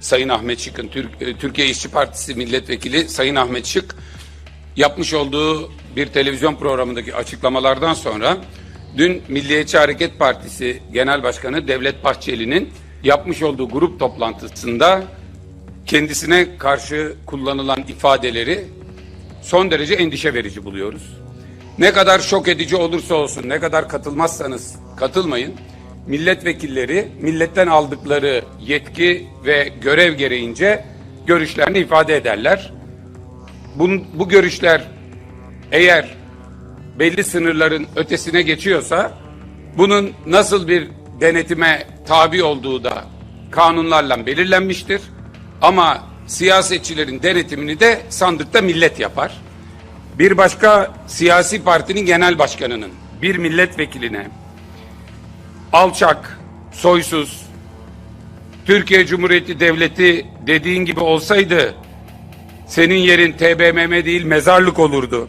Sayın Ahmet Şık'ın Türk- e, Türkiye İşçi Partisi milletvekili Sayın Ahmet Şık yapmış olduğu bir televizyon programındaki açıklamalardan sonra dün Milliyetçi Hareket Partisi Genel Başkanı Devlet Bahçeli'nin yapmış olduğu grup toplantısında kendisine karşı kullanılan ifadeleri son derece endişe verici buluyoruz. Ne kadar şok edici olursa olsun, ne kadar katılmazsanız katılmayın. Milletvekilleri milletten aldıkları yetki ve görev gereğince görüşlerini ifade ederler. Bu, bu görüşler eğer belli sınırların ötesine geçiyorsa bunun nasıl bir denetime tabi olduğu da kanunlarla belirlenmiştir. Ama siyasetçilerin denetimini de sandıkta millet yapar. Bir başka siyasi partinin genel başkanının bir milletvekiline alçak, soysuz, Türkiye Cumhuriyeti Devleti dediğin gibi olsaydı senin yerin TBMM değil mezarlık olurdu.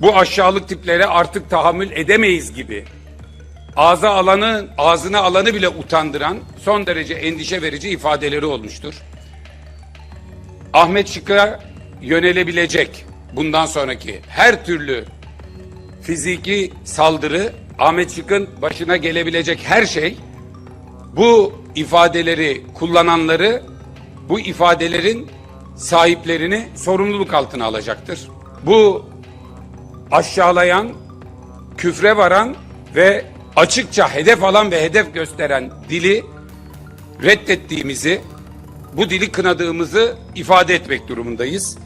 Bu aşağılık tiplere artık tahammül edemeyiz gibi. Ağza alanı, ağzına alanı bile utandıran son derece endişe verici ifadeleri olmuştur. Ahmet Şık'a yönelebilecek bundan sonraki her türlü fiziki saldırı, Ahmet Şık'ın başına gelebilecek her şey bu ifadeleri kullananları, bu ifadelerin sahiplerini sorumluluk altına alacaktır. Bu aşağılayan, küfre varan ve açıkça hedef alan ve hedef gösteren dili reddettiğimizi, bu dili kınadığımızı ifade etmek durumundayız.